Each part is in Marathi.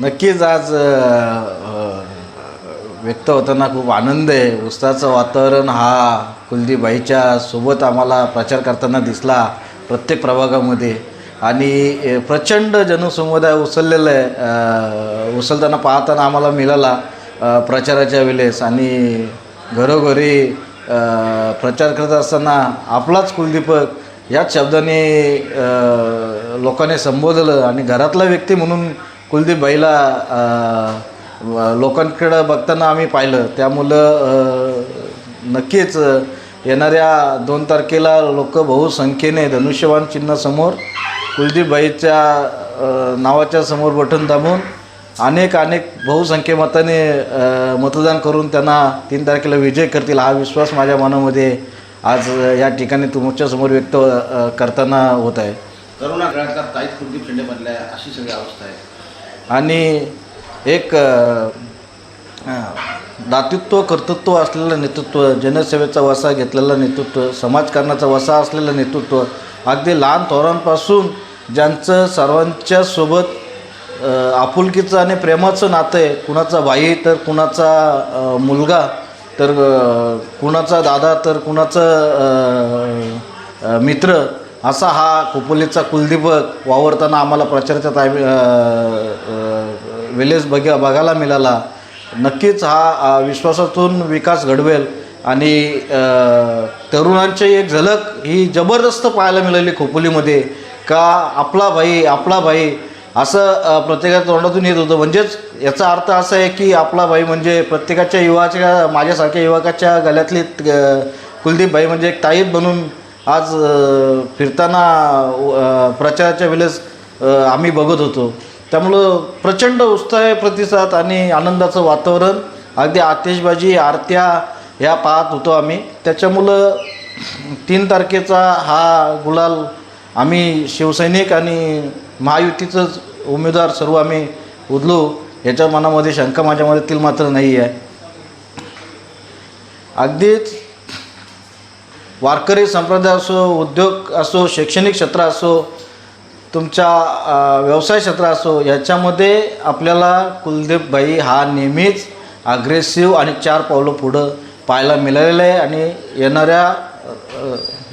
नक्कीच आज व्यक्त होताना खूप आनंद आहे. उत्साहाचं वातावरण हा कुलदीपबाईच्या सोबत आम्हाला प्रचार करताना दिसला प्रत्येक प्रभागामध्ये. आणि प्रचंड जनसमुदाय उचललेलं आहे. उचलताना पाहताना आम्हाला मिळाला प्रचाराच्या वेळेस. आणि घरोघरी प्रचार करत असताना आपलाच कुलदीपक याच शब्दाने लोकांनी संबोधलं. आणि घरातला व्यक्ती म्हणून कुलदीपबाईला भाईला लोकांकडं बघताना आम्ही पाहिलं. त्यामुळं नक्कीच येणाऱ्या दोन तारखेला लोक बहुसंख्येने धनुष्यवान चिन्हासमोर कुलदीपबाईच्या भाईच्या नावाच्या समोर बटन दाबून अनेक अनेक बहुसंख्ये मताने मतदान करून त्यांना तीन तारखेला विजय करतील हा विश्वास माझ्या मनामध्ये आज या ठिकाणी तुमच्यासमोर व्यक्त करताना होत आहे. करोना काळात ताईत कुलदीप शिंदे बनल्या अशी सगळी अवस्था आहे. आणि एक दातित्व दातृत्व कर्तृत्व असलेलं नेतृत्व जनसेवेचा वसा घेतलेलं नेतृत्व समाजकारणाचा वसा असलेलं नेतृत्व अगदी लहान थोरांपासून ज्यांचं सर्वांच्या सोबत आपुलकीचं आणि प्रेमाचं नातं आहे कुणाचा भाई तर कुणाचा मुलगा तर कुणाचा दादा तर कुणाचं मित्र असा हा खोपोलीचा कुलदीपक वावरताना आम्हाला प्रचाराच्या ताय वेळेस बघ बघायला मिळाला. नक्कीच हा विश्वासातून विकास घडवेल आणि तरुणांची एक झलक ही जबरदस्त पाहायला मिळाली खोपोलीमध्ये. का आपला भाई आपला भाई असं प्रत्येकाच्या तोंडातून येत होतं. म्हणजेच याचा अर्थ असा आहे की आपला भाई म्हणजे प्रत्येकाच्या युवाच्या माझ्यासारख्या युवकाच्या गळ्यातली कुलदीप भाई म्हणजे एक ताईत बनून आज फिरताना प्रचाराच्या वेळेस आम्ही बघत होतो. त्यामुळं प्रचंड उत्साह प्रतिसाद आणि आनंदाचं वातावरण अगदी आतिषबाजी आरत्या ह्या पाहत होतो आम्ही. त्याच्यामुळं तीन तारखेचा हा गुलाल आम्ही शिवसैनिक आणि महायुतीचंच उमेदवार सर्व आम्ही उदलो ह्याच्या मनामध्ये शंका माझ्या मनातील मात्र नाही आहे अगदीच वारकरी संप्रदाय असो उद्योग असो शैक्षणिक क्षेत्र असो तुमच्या व्यवसाय क्षेत्र असो याच्यामध्ये आपल्याला कुलदीपबाई हा नेहमीच अग्रेसिव्ह आणि चार पावलं पुढं पाहायला मिळालेलं आहे आणि येणाऱ्या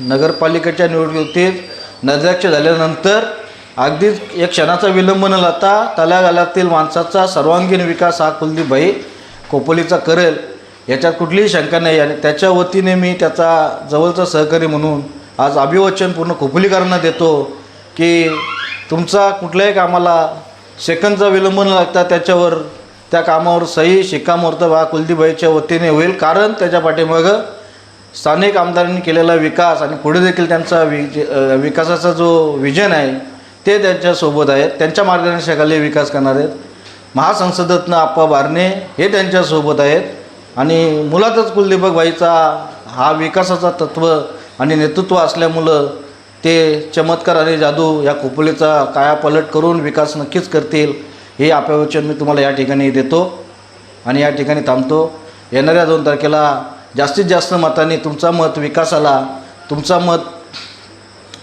नगरपालिकेच्या निवडणुकीत नजराक्ष झाल्यानंतर अगदीच एक क्षणाचा विलंब न लाता तळागाळातील माणसाचा सर्वांगीण विकास हा कुलदीपबाई खोपोलीचा करेल. याच्यात कुठलीही शंका नाही आणि त्याच्या वतीने मी त्याचा जवळचा सहकारी म्हणून आज अभिवचन पूर्ण खोपोलीकरांना देतो की तुमचा कुठल्याही कामाला सेकंदचा विलंब न लागता त्याच्यावर त्या कामावर सही शिक्कामोर्तब हा कुलदीपबाईच्या वतीने होईल. कारण त्याच्या पाठीमागं स्थानिक आमदारांनी केलेला विकास आणि पुढे देखील त्यांचा विज विकासाचा जो विजन आहे ते त्यांच्यासोबत आहेत. त्यांच्या मार्गदर्शनाखाली विकास करणार आहेत. महासंसदत्न आप्पा बारणे हे त्यांच्यासोबत आहेत. आणि मुलातच कुलदीपकबाईचा हा विकासाचा तत्त्व आणि नेतृत्व असल्यामुळं ते चमत्कार आणि जादू या खोपोलीचा कायापलट करून विकास नक्कीच करतील हे अपवचन मी तुम्हाला या ठिकाणी देतो आणि या ठिकाणी थांबतो. येणाऱ्या दोन तारखेला जास्तीत जास्त मताने तुमचा मत विकासाला तुमचा मत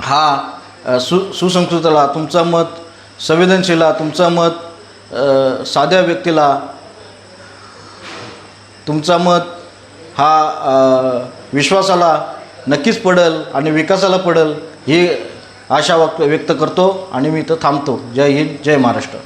हा सु सुसंस्कृतला तुमचा मत संवेदनशीला तुमचा मत साध्या व्यक्तीला तुमचा मत हा विश्वासाला नक्कीच पडेल आणि विकासाला पडेल ही आशा व्यक्त करतो आणि मी इथं थांबतो. जय हिंद जय महाराष्ट्र.